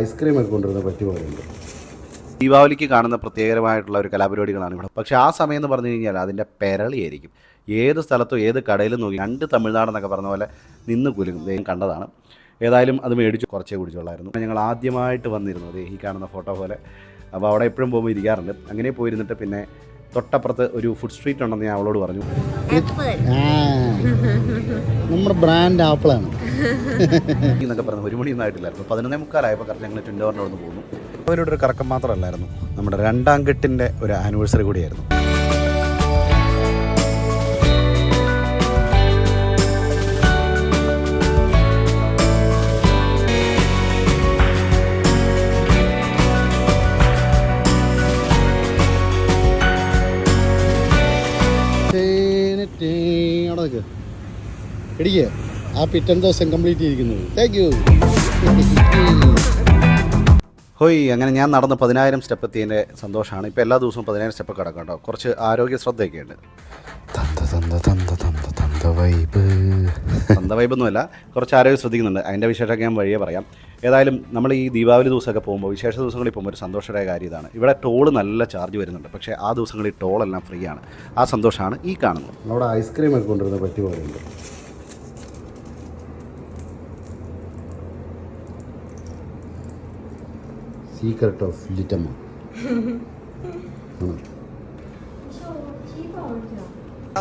Ice cream ഒക്കെ കൊണ്ടുവരുന്ന പറ്റി പോലുണ്ട് ദീപാവലിക്ക് കാണുന്ന പ്രത്യേകമായിട്ടുള്ള ഒരു കലാപരിപാടികളാണ് ഇവിടെ. പക്ഷേ ആ സമയം എന്ന് പറഞ്ഞു കഴിഞ്ഞാൽ അതിന്റെ പെരളിയായിരിക്കും. ഏത് സ്ഥലത്തും ഏത് കടയിലും നോക്കി രണ്ട് തമിഴ്നാടെന്നൊക്കെ പറഞ്ഞ പോലെ നിന്ന് കുലുങ്ങും. ദൈവം കണ്ടതാണ്. ഏതായാലും അത് മേടിച്ച് കുറച്ചേ കുടിച്ചോളായിരുന്നു. ഞങ്ങൾ ആദ്യമായിട്ട് വന്നിരുന്നത് ഈ കാണുന്ന ഫോട്ടോ പോലെ. അപ്പോൾ അവിടെ എപ്പോഴും പോകുമ്പോൾ ഇരിക്കാറുണ്ട്. അങ്ങനെ പോയിരുന്നിട്ട് പിന്നെ തൊട്ടപ്പുറത്ത് ഒരു ഫുഡ് സ്ട്രീറ്റ് ഉണ്ടെന്ന് ഞാൻ അവളോട് പറഞ്ഞു. നമ്മുടെ ബ്രാൻഡ് ആപ്പിളാണ്. എന്നൊക്കെ പറഞ്ഞു ഒരു മണിയൊന്നും ആയിട്ടില്ലായിരുന്നു. പതിനൊന്നേ മുക്കാലായപ്പോൾ കറക്റ്റ് ഞങ്ങൾ അവിടെ പോകുന്നു അവരുടെ ഒരു കറക്കം മാത്രമല്ലായിരുന്നു. നമ്മുടെ രണ്ടാം കെട്ടിന്റെ ഒരു ആനിവേഴ്സറി കൂടിയായിരുന്നു. ആ പിറ്റൻ ദിവസം കംപ്ലീറ്റ് ചെയ്തിരിക്കുന്നത് താങ്ക് യു ഹോയ് അങ്ങനെ ഞാൻ നടന്ന് പതിനായിരം സ്റ്റെപ്പ് എത്തിയതിന്റെ സന്തോഷമാണ്. ഇപ്പോൾ എല്ലാ ദിവസവും പതിനായിരം സ്റ്റെപ്പ് കിടക്കാം കേട്ടോ കുറച്ച് ആരോഗ്യ ശ്രദ്ധയൊക്കെ ഉണ്ട് തന്ത വൈബൊന്നുമല്ല കുറച്ച് ആരോഗ്യം ശ്രദ്ധിക്കുന്നുണ്ട്. അതിന്റെ വിശേഷമൊക്കെ ഞാൻ വഴിയേ പറയാം. ഏതായാലും നമ്മൾ ഈ ദീപാവലി ദിവസമൊക്കെ പോകുമ്പോൾ വിശേഷ ദിവസങ്ങളിൽ പോകുമ്പോൾ ഒരു സന്തോഷമായ കാര്യം ഇതാണ്. ഇവിടെ ടോൾ നല്ല ചാർജ് വരുന്നുണ്ട്. പക്ഷേ ആ ദിവസങ്ങളിൽ ടോളെല്ലാം ഫ്രീ ആണ് ആ സന്തോഷമാണ് ഈ കാണുന്നത്. നമ്മുടെ ഐസ്ക്രീം ഒക്കെ കൊണ്ടുവരുന്ന പറ്റി പോലുണ്ട് സീക്രട്ട് ഓഫ് ലിറ്റമ്മ ആണ്.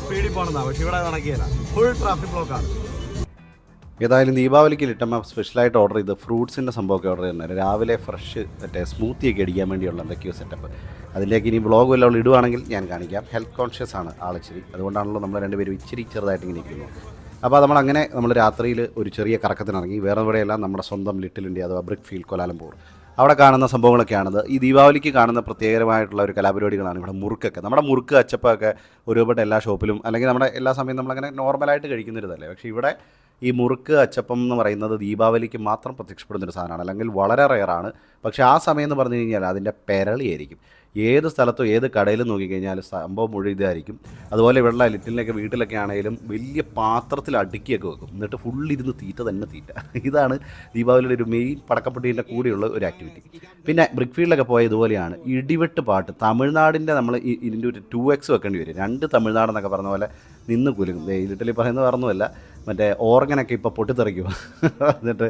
സ്പീഡിൽ പോകണമെന്നാ പക്ഷേ ഇവിടെ കണക്കിയല്ല ഫുൾ ട്രാഫിക് ബ്ലോക്കാണ് ഏതായാലും ദീപാവലിക്ക് ലിറ്റമ്മ സ്പെഷ്യലായിട്ട് ഓർഡർ ചെയ്ത് ഫ്രൂട്ട്സിന്റെ സംഭവമൊക്കെ ഓർഡർ ചെയ്യുന്നത് രാവിലെ ഫ്രഷ് മറ്റേ സ്മൂത്തിയൊക്കെ അടിക്കാൻ വേണ്ടിയുള്ള എന്തൊക്കെയോ സെറ്റപ്പ് അതിലേക്ക് ഇനി ബ്ലോഗ് വല്ല അവൾ ഇടുവാണെങ്കിൽ ഞാൻ കാണിക്കാം. ഹെൽത്ത് കോൺഷ്യസ് ആണ് ആളിച്ചിരി അതുകൊണ്ടാണല്ലോ നമ്മൾ രണ്ടുപേരും ഇച്ചിരി ചെറുതായിട്ട് ഇങ്ങനെ ഇരിക്കുന്നത്. അപ്പോൾ നമ്മൾ അങ്ങനെ നമ്മൾ രാത്രിയിൽ ഒരു ചെറിയ കറക്കത്തിനിറങ്ങി. വേറെ എവിടെയെല്ലാം നമ്മുടെ സ്വന്തം ലിറ്റിൽ ഇന്ത്യ അഥവാ ബ്രിക്ക് ഫീൽഡ് കൊലാലംപൂർ. അവിടെ കാണുന്ന സംഭവങ്ങളൊക്കെയാണത്. ഈ ദീപാവലിക്ക് കാണുന്ന പ്രത്യേകമായിട്ടുള്ള ഒരു കലാപരിപാടികളാണ് ഇവിടെ മുറുക്കൊക്കെ. നമ്മുടെ മുറുക്ക് അച്ചപ്പൊക്കെ ഒരുപാട് എല്ലാ ഷോപ്പിലും അല്ലെങ്കിൽ നമ്മുടെ എല്ലാ സമയം നമ്മളങ്ങനെ നോർമലായിട്ട് കഴിക്കുന്നൊരിതല്ലേ. പക്ഷേ ഇവിടെ ഈ മുറുക്ക് അച്ചപ്പം എന്ന് പറയുന്നത് ദീപാവലിക്ക് മാത്രം പ്രത്യക്ഷപ്പെടുന്നൊരു സാധനമാണ്. അല്ലെങ്കിൽ വളരെ റയറാണ്. പക്ഷേ ആ സമയം എന്ന് പറഞ്ഞു കഴിഞ്ഞാൽ അതിന്റെ പെരളിയായിരിക്കും. ഏത് സ്ഥലത്തും ഏത് കടയിലും നോക്കിക്കഴിഞ്ഞാൽ സംഭവം മുഴുവൻ ഇതായിരിക്കും. അതുപോലെ ഇവിടെ ലിറ്റിലിനൊക്കെ വീട്ടിലൊക്കെ ആണെങ്കിലും വലിയ പാത്രത്തിൽ അടുക്കിയൊക്കെ വെക്കും. എന്നിട്ട് ഫുള്ളിരുന്ന് തീറ്റ തന്നെ തീറ്റ. ഇതാണ് ദീപാവലിയുടെ ഒരു മെയിൻ പടക്കപ്പെട്ടിന്റെ കൂടെയുള്ള ഒരു ആക്ടിവിറ്റി പിന്നെ ബ്രിക്ക് ഫീൽഡിലൊക്കെ പോയ ഇതുപോലെയാണ്. ഇടിവെട്ട് പാട്ട്. തമിഴ്നാടിന്റെ നമ്മൾ ഇതിന്റെ ഒരു ടു എക്സ് വെക്കേണ്ടി വരും. രണ്ട് തമിഴ്നാടെന്നൊക്കെ പറഞ്ഞ പോലെ നിന്ന് കുലുങ്ങും. ഇതിൽ പറയുന്നത് പറഞ്ഞതല്ല മറ്റേ ഓർഗനൊക്കെ ഇപ്പോൾ പൊട്ടിത്തെറിക്കും എന്നിട്ട്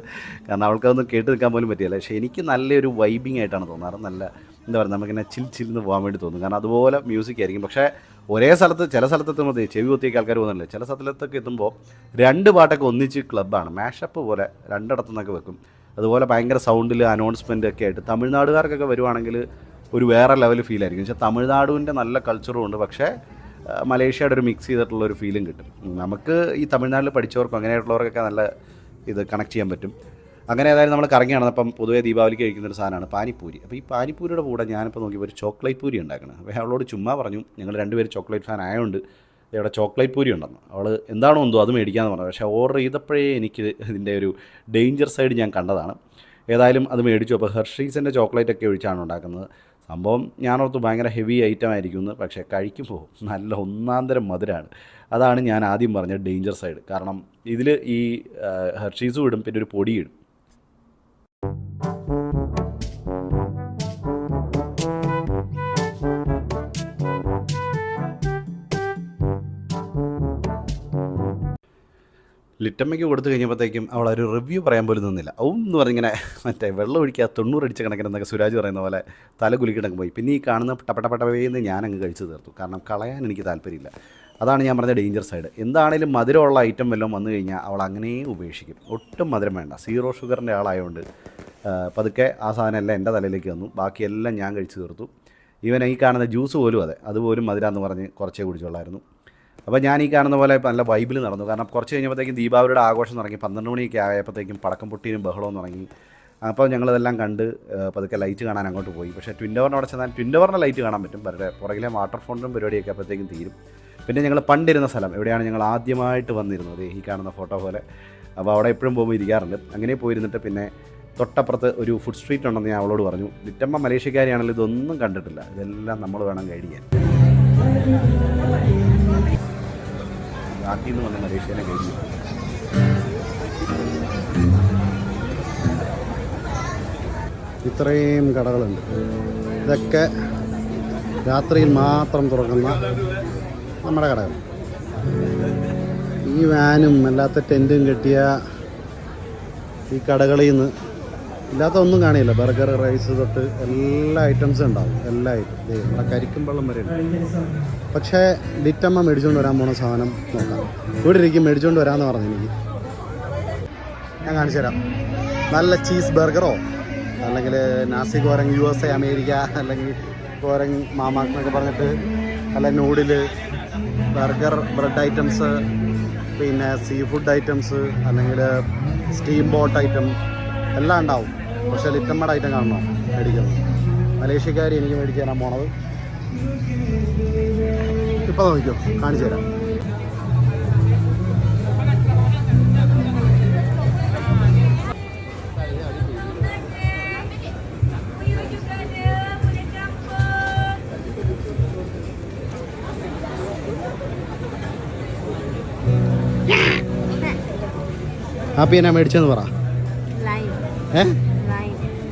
കാരണം അവൾക്കതൊന്നും കേട്ട് നിൽക്കാൻ പോലും പറ്റിയല്ല. പക്ഷേ എനിക്ക് നല്ലൊരു വൈബിങ് ആയിട്ടാണ് തോന്നാറ്. നല്ല എന്താ പറയുക നമുക്കിങ്ങനെ ചിൽ ചില്ലെന്ന് പോകാൻ വേണ്ടി തോന്നും. കാരണം അതുപോലെ മ്യൂസിക് ആയിരിക്കും. പക്ഷേ ഒരേ സ്ഥലത്ത് ചില സ്ഥലത്ത് എത്തുമ്പോൾ ചെവി കുത്തിയൊക്കെ ആൾക്കാർ പോകുന്നില്ല ചില സ്ഥലത്തൊക്കെ എത്തുമ്പോൾ രണ്ട് പാട്ടൊക്കെ ഒന്നിച്ച് ക്ലബ്ബാണ് മാഷപ്പ് പോലെ രണ്ടിടത്തു നിന്നൊക്കെ വെക്കും. അതുപോലെ ഭയങ്കര സൗണ്ടിൽ അനൗൺസ്മെന്റ് ഒക്കെ ആയിട്ട് തമിഴ്നാടുകാർക്കൊക്കെ വരുവാണെങ്കിൽ ഒരു വേറെ ലെവൽ ഫീൽ ആയിരിക്കും. പക്ഷേ തമിഴ്നാടുവിന്റെ നല്ല കൾച്ചറും ഉണ്ട്. പക്ഷേ മലേഷ്യയുടെ ഒരു മിക്സ് ചെയ്തിട്ടുള്ള ഒരു ഫീലും കിട്ടും. നമുക്ക് ഈ തമിഴ്നാട്ടിൽ പഠിച്ചവർക്കും അങ്ങനെയായിട്ടുള്ളവർക്കൊക്കെ നല്ല ഇത് കണക്ട് ചെയ്യാൻ പറ്റും. അങ്ങനെ ഏതായാലും നമ്മൾ കറങ്ങി നടന്നപ്പം പൊതുവേ ദീപാവലിക്ക് കഴിക്കുന്ന ഒരു സാധനമാണ് പാനിപ്പൂരി. അപ്പോൾ ഈ പാനിപ്പൂരിയുടെ കൂടെ ഞാനിപ്പോൾ നോക്കിയപ്പോൾ ഒരു ചോക്ലേറ്റ് പൂരി ഉണ്ടാക്കണം. അപ്പോൾ അവളോട് ചുമ്മാ പറഞ്ഞു ഞങ്ങൾ രണ്ടുപേരും ചോക്ലേറ്റ് ഫാൻ ആയതുകൊണ്ട് ഇവിടെ ചോക്ലേറ്റ് പൂരി ഉണ്ടെന്ന്. അവൾ എന്താണോ എന്തോ അത് മേടിക്കാമെന്ന് പറഞ്ഞു. പക്ഷേ ഓർഡർ ചെയ്തപ്പോഴേ എനിക്ക് ഇതിന്റെ ഒരു ഡേഞ്ചർ സൈഡ് ഞാൻ കണ്ടതാണ്. ഏതായാലും അത് മേടിച്ചു. അപ്പോൾ ഹെർഷീസിന്റെ ചോക്ലേറ്റ് ഒക്കെ ഒഴിച്ചാണ് ഉണ്ടാക്കുന്നത്. സംഭവം ഞാനോർത്ത് ഭയങ്കര ഹെവി ഐറ്റം ആയിരിക്കും എന്ന് പക്ഷേ കഴിക്കുമ്പോൾ നല്ല ഒന്നാന്തരം മധുരമാണ് അതാണ് ഞാൻ ആദ്യം പറഞ്ഞ ഡേഞ്ചർ സൈഡ് കാരണം ഇതിൽ ഈ ഹെർഷീസും ഇടും പിന്നെ ഒരു പൊടി ഇടും. ലിറ്റമ്മയ്ക്ക് കൊടുത്തു കഴിഞ്ഞപ്പോഴത്തേക്കും അവൾ ഒരു റിവ്യൂ പറയാൻ പോലും നിന്നില്ല. ഔം എന്ന് പറഞ്ഞിങ്ങനെ മറ്റേ വെള്ളം ഒഴിക്കുക തൊണ്ണൂറടിച്ച കണക്കിനെന്നൊക്കെ സുരാജ് പറയുന്ന പോലെ തല കുലുക്കിട്ടങ്ങ് പോയി. പിന്നെ ഈ കാണുന്ന പട്ടപ്പട്ട ഞാൻ അങ്ങ് കഴിച്ചു തീർത്തു കാരണം കളയാൻ എനിക്ക് താല്പര്യമില്ല അതാണ് ഞാൻ പറഞ്ഞ ഡേഞ്ചർ സൈഡ് എന്താണേലും മധുരമുള്ള ഐറ്റം വല്ലതും വന്നു കഴിഞ്ഞാൽ അവൾ അങ്ങനെ ഉപേക്ഷിക്കും ഒട്ടും മധുരം വേണ്ട സീറോ ഷുഗറിന്റെ ആളായതുകൊണ്ട് പതുക്കെ ആ സാധനം എല്ലാം എന്റെ തലയിലേക്ക് വന്നു ബാക്കിയെല്ലാം ഞാൻ കഴിച്ചു തീർത്തു ഈവൻ ഈ കാണുന്ന ജ്യൂസ് പോലും അതെ അതുപോലും മധുരാന്ന് പറഞ്ഞ് കുറച്ചേ കുടിച്ചുള്ളായിരുന്നു അപ്പോൾ ഞാൻ ഈ കാണുന്ന പോലെ നല്ല വൈബിൽ നടന്നു. കാരണം കുറച്ച് കഴിഞ്ഞപ്പോഴത്തേക്കും ദീപാവലിയുടെ ആഘോഷം തുടങ്ങി. പന്ത്രണ്ട് മണിയൊക്കെ ആയപ്പോഴത്തേക്കും പടക്കം പൊട്ടിയും ബഹളവും തുടങ്ങി. അപ്പോൾ ഞങ്ങളിതെല്ലാം കണ്ട് പതുക്കെ ലൈറ്റ് കാണാൻ അങ്ങോട്ട് പോയി. പക്ഷേ ട്വിൻ ടവറിന്റെ അവിടെ ചെന്നാൽ ട്വിൻ ടവറിന്റെ ലൈറ്റ് കാണാൻ പറ്റും. പക്ഷേ പുറകിലെ വാട്ടർ ഫോണ്ടും പരിപാടിയൊക്കെ അപ്പോഴത്തേക്കും തീരും. പിന്നെ ഞങ്ങൾ പണ്ടിരുന്ന സ്ഥലം എവിടെയാണ് ഞങ്ങൾ ആദ്യമായിട്ട് വന്നിരുന്നത്? ഈ കാണുന്ന ഫോട്ടോ പോലെ. അപ്പോൾ അവിടെ എപ്പോഴും പോകുമ്പോൾ ഇരിക്കാറുണ്ട്. അങ്ങനെ പോയിരുന്നിട്ട് പിന്നെ തൊട്ടപ്പുറത്ത് ഒരു ഫുഡ് സ്ട്രീറ്റ് ഉണ്ടെന്ന് ഞാൻ അവളോട് പറഞ്ഞു. ലിറ്റമ്മ മലേഷ്യക്കാരിയാണെങ്കിൽ ഇതൊന്നും കണ്ടിട്ടില്ല. ഇതെല്ലാം നമ്മൾ വേണം കഴിക്കാൻ നാട്ടിൽ നിന്ന് വന്ന മലേഷ്യനെ കഴിഞ്ഞു. ഇത്രയും കടകളുണ്ട്. ഇതൊക്കെ രാത്രിയിൽ മാത്രം തുറക്കുന്ന നമ്മുടെ കടകൾ ഈ വാനും അല്ലാത്ത ടെന്റും കെട്ടിയ ഈ കടകളിൽ നിന്ന് ഇല്ലാത്ത ഒന്നും കാണില്ല. ബർഗർ റൈസ് തൊട്ട് എല്ലാ ഐറ്റംസും ഉണ്ടാവും. എല്ലാ ഐറ്റം. നമ്മുടെ കരിക്കും വെള്ളം വരെ പക്ഷേ ലിറ്റമ്മ മേടിച്ചുകൊണ്ട് വരാൻ പോണ സാധനം നോക്കാം. ഇവിടെ ഇരിക്കും മേടിച്ചുകൊണ്ട് വരാമെന്ന് പറഞ്ഞു എനിക്ക്. ഞാൻ കാണിച്ചു തരാം. നല്ല ചീസ് ബർഗറോ? അല്ലെങ്കിൽ നാസി കോരങ് യു എസ് എ അമേരിക്ക അല്ലെങ്കിൽ കോരങ് മാമാക്ക് എന്നൊക്കെ പറഞ്ഞിട്ട് അല്ല നൂഡിൽ ബർഗർ ബ്രെഡ് ഐറ്റംസ് പിന്നെ സീ ഫുഡ് ഐറ്റംസ് അല്ലെങ്കിൽ സ്റ്റീം ബോട്ട് ഐറ്റം എല്ലാം ഉണ്ടാവും. പക്ഷേ ലിറ്റമ്മയുടെ ഐറ്റം കാണണോ? മേടിക്കുന്നത് മലേഷ്യക്കാർ എനിക്ക് മേടിച്ച് തരാൻ പോണത്. ഇപ്പോൾ നോക്കിക്കോ കാണിച്ചു തരാം. ഹാപ്പി എന്നാ മേടിച്ചെന്ന് പറ. Lime.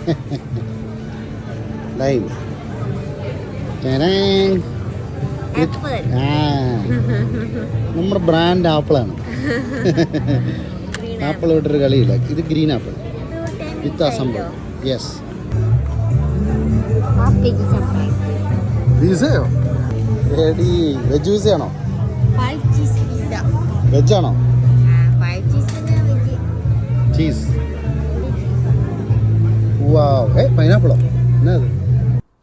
ഏ Lime. Line Apple. ആ നമ്മുടെ ബ്രാൻഡ് ആപ്പിളാണ് ആപ്പിൾ വിട്ടൊരു കളിയില്ല ഇത് green apple with assemble yes veg pizza ആണോ Five cheese pizza. വെജ് ആണോ Ah. ചീസ് ഏ പൈനാപ്പിളോ എന്നാ അത്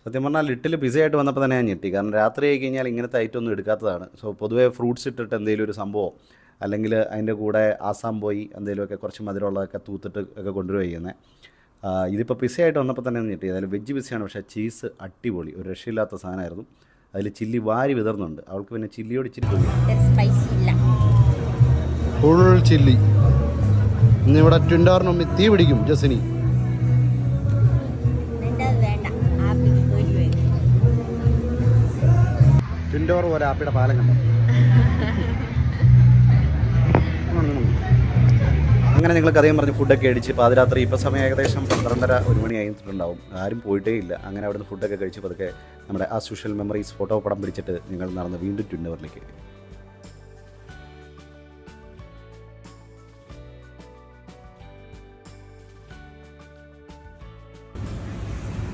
സത്യം പറഞ്ഞാൽ ലിറ്റിൽ പിസയായിട്ട് വന്നപ്പോൾ തന്നെ ഞാൻ ഞെട്ടി. കാരണം രാത്രി ആയി കഴിഞ്ഞാൽ ഇങ്ങനത്തെ ഐറ്റം ഒന്നും എടുക്കാത്തതാണ്. സോ പൊതുവേ ഫ്രൂട്ട്സ് ഇട്ടിട്ട് എന്തെങ്കിലും ഒരു സംഭവം അല്ലെങ്കിൽ അതിന്റെ കൂടെ ആസാം പോയി എന്തെങ്കിലുമൊക്കെ കുറച്ച് മധുരമുള്ളതൊക്കെ തൂത്തിട്ട് ഒക്കെ കൊണ്ടുവരിക ചെയ്യുന്നത് ഇതിപ്പോൾ പിസയായിട്ട് വന്നപ്പോൾ തന്നെ ഒന്ന് ഞെട്ടി. അതായത് വെജ് പിസയാണ് പക്ഷേ ചീസ് അടിപൊളി. ഒരു രക്ഷയില്ലാത്ത സാധനമായിരുന്നു. അതിൽ ചില്ലി വാരി വിതർന്നുണ്ട് അവൾക്ക് പിന്നെ ചില്ലിയോട് ഇച്ചിരി. ഫുൾ ചില്ലി ഇന്നിവിടെ ട്വിൻഡാറിനൊമ്മി തീ പിടിക്കും ജസിനി ട്വിൻഡോർ പോലെ ആപ്പിയുടെ പാലം കണ്ടു? അങ്ങനെ നിങ്ങൾ കഥയും പറഞ്ഞ് ഫുഡൊക്കെ അടിച്ച് പാതിരാത്രി ഇപ്പോൾ സമയം ഏകദേശം പന്ത്രണ്ടര ഒരു മണി കഴിഞ്ഞിട്ടുണ്ടാവും ആരും പോയിട്ടേ ഇല്ല അങ്ങനെ അവിടുന്ന് ഫുഡൊക്കെ കഴിച്ച് പതുക്കെ നമ്മുടെ ആ സോഷ്യൽ മെമ്മറീസ് ഫോട്ടോ പടം പിടിച്ചിട്ട് നിങ്ങൾ നടന്ന് വീണ്ടും ട്വിൻഡവറിലേക്ക്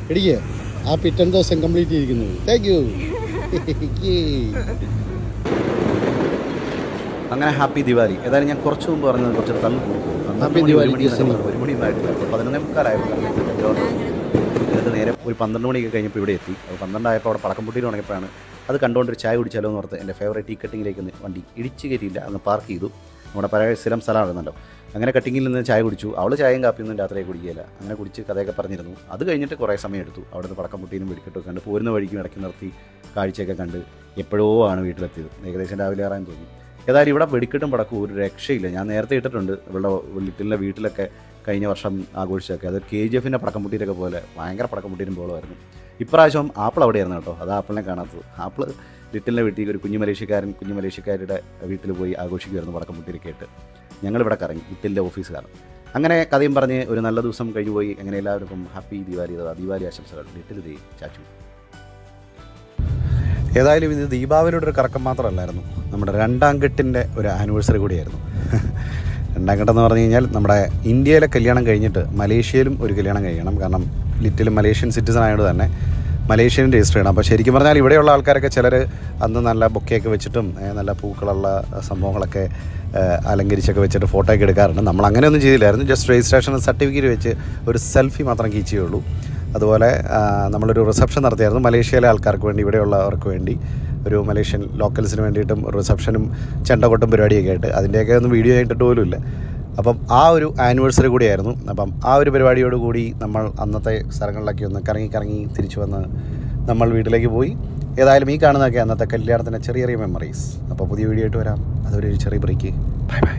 ഇടിക്കേ ആ പിറ്റൻ ദിവസം കംപ്ലീറ്റ് ചെയ്തിരിക്കുന്നു. താങ്ക് യു അങ്ങനെ ഹാപ്പി ദിവാലി. ഏതായാലും ഞാൻ കുറച്ച് മുമ്പ് പറഞ്ഞത് കുറച്ച് തള്ളു ഹാപ്പി ദിവാലി. ഒരു മണി ആയിട്ടില്ല അപ്പോൾ പതിനൊന്നേ മുക്കാലായിരുന്നു എന്നിട്ട് നേരെ ഒരു പന്ത്രണ്ട് മണിയൊക്കെ കഴിഞ്ഞപ്പോൾ ഇവിടെ എത്തി. അപ്പോൾ പന്ത്രണ്ടായപ്പോൾ അവിടെ പടക്കം പൊട്ടിയിൽ ഉണങ്ങിയപ്പോഴാണ് അത് കണ്ടുകൊണ്ട് ഒരു ചായ കുടിച്ചാലോ എന്ന് ഓർത്ത് എന്റെ ഫേവറേറ്റ് ടീ കട്ടിങ്ങിലേക്ക് വണ്ടി ഇടിച്ച് കയറ്റിയില്ല. അന്ന് പാർക്ക് ചെയ്തു. നമ്മുടെ പഴയ സ്ഥലം സ്ഥലമാണെന്നല്ലോ അങ്ങനെ കട്ടിങ്ങിൽ നിന്ന് ചായ കുടിച്ചു. അവൾ ചായയും കാപ്പിയൊന്നും രാത്രി കുടിക്കുകയില്ല. അങ്ങനെ കുടിച്ച് കഥയൊക്കെ പറഞ്ഞിരുന്നു. അത് കഴിഞ്ഞിട്ട് കുറേ സമയം എടുത്തു. അവിടുന്ന് പടക്കം കുട്ടീനും വെടിക്കെട്ടൊക്കെ കണ്ട് പോരുന്ന വഴിക്കും ഇടയ്ക്ക് നിർത്തി കാഴ്ചയൊക്കെ കണ്ട് എപ്പോഴോ ആണ് വീട്ടിലെത്തിയത്. ഏകദേശം രാവിലെ ആറാൻ തോന്നി. ഏതായാലും ഇവിടെ വെടിക്കെട്ടും പടക്കവും ഒരു രക്ഷയില്ല. ഞാൻ നേരത്തെ ഇട്ടിട്ടുണ്ട്. ഇവിടെ വീട്ടിലെ വീട്ടിലൊക്കെ കഴിഞ്ഞ വർഷം ആഘോഷിച്ചൊക്കെ അത് കെ ജി എഫിന്റെ പടക്കം പൊട്ടിയിലൊക്കെ പോലെ ഭയങ്കര പടക്കം പൊട്ടിയും പോകുമായിരുന്നു ഇപ്രാവശ്യം ആപ്പിൾ അവിടെയായിരുന്നു കേട്ടോ. അത് ആപ്പിളിനെ കാണാത്തത്. ആപ്പിൾ ലിറ്റിലിന്റെ വീട്ടിൽ ഒരു കുഞ്ഞു മലേഷ്യക്കാരൻ കുഞ്ഞു മലേഷ്യക്കാരുടെ വീട്ടിൽ പോയി ആഘോഷിക്കുമായിരുന്നു പടക്കം പൊട്ടിയൊക്കെ ആയിട്ട്. ഞങ്ങളിവിടെ കറങ്ങി ലിറ്റിലിന്റെ ഓഫീസുകാരൻ. അങ്ങനെ കഥയും പറഞ്ഞ് ഒരു നല്ല ദിവസം കഴിഞ്ഞു പോയി അങ്ങനെ എല്ലാവർക്കും ഹാപ്പി ദിവാലി അഥവാ ദിവാലി ആശംസകൾ. ലിറ്റിൽ ദേ ചാച്ചു. ഏതായാലും ഇത് ദീപാവലിയുടെ ഒരു കറക്കം മാത്രമല്ലായിരുന്നു. നമ്മുടെ രണ്ടാം കെട്ടിന്റെ ഒരു ആനിവേഴ്സറി കൂടിയായിരുന്നു. രണ്ടാം കെട്ടെന്ന് പറഞ്ഞു കഴിഞ്ഞാൽ നമ്മുടെ ഇന്ത്യയിലെ കല്യാണം കഴിഞ്ഞിട്ട് മലേഷ്യയിലും ഒരു കല്യാണം കഴിയണം. കാരണം ലിറ്റിൽ മലേഷ്യൻ സിറ്റിസൺ ആയതുകൊണ്ട് തന്നെ മലേഷ്യൻ രജിസ്റ്റർ ചെയ്യണം. അപ്പോൾ ശരിക്കും പറഞ്ഞാൽ ഇവിടെയുള്ള ആൾക്കാരൊക്കെ ചിലർ അന്ന് നല്ല ബൊക്കെയൊക്കെ വെച്ചിട്ടും നല്ല പൂക്കളുള്ള സംഭവങ്ങളൊക്കെ അലങ്കരിച്ചൊക്കെ വെച്ചിട്ട് ഫോട്ടോ ഒക്കെ എടുക്കാറുണ്ട്. നമ്മൾ അങ്ങനെയൊന്നും ചെയ്തില്ലായിരുന്നു. ജസ്റ്റ് രജിസ്ട്രേഷൻ സർട്ടിഫിക്കറ്റ് വെച്ച് ഒരു സെൽഫി മാത്രം കീച്ചുകയുള്ളൂ അതുപോലെ നമ്മളൊരു റിസപ്ഷൻ നടത്തിയായിരുന്നു മലേഷ്യയിലെ ആൾക്കാർക്ക് വേണ്ടി ഇവിടെയുള്ളവർക്ക് വേണ്ടി. ഒരു മലേഷ്യൻ ലോക്കൽസിന് വേണ്ടിയിട്ടും റിസപ്ഷനും ചെണ്ടകൊട്ടും പരിപാടിയൊക്കെ ആയിട്ട്. അതിന്റെയൊക്കെ ഒന്നും വീഡിയോ ആയിട്ടിട്ട് പോലും ഇല്ല അപ്പം ആ ഒരു ആനിവേഴ്സറി കൂടിയായിരുന്നു. അപ്പം ആ ഒരു പരിപാടിയോട് കൂടി നമ്മൾ അന്നത്തെ സ്ഥലങ്ങളിലൊക്കെ ഒന്ന് കറങ്ങി കറങ്ങി തിരിച്ചു വന്ന് നമ്മൾ വീട്ടിലേക്ക് പോയി. ഏതായാലും ഈ കാണുന്നതൊക്കെ അന്നത്തെ കല്യാണത്തിന്റെ ചെറിയ ചെറിയ മെമ്മറീസ് അപ്പോൾ പുതിയ വീഡിയോ ആയിട്ട് വരാം. അതൊരു ചെറിയ ബ്രേക്ക് ബൈ ബൈ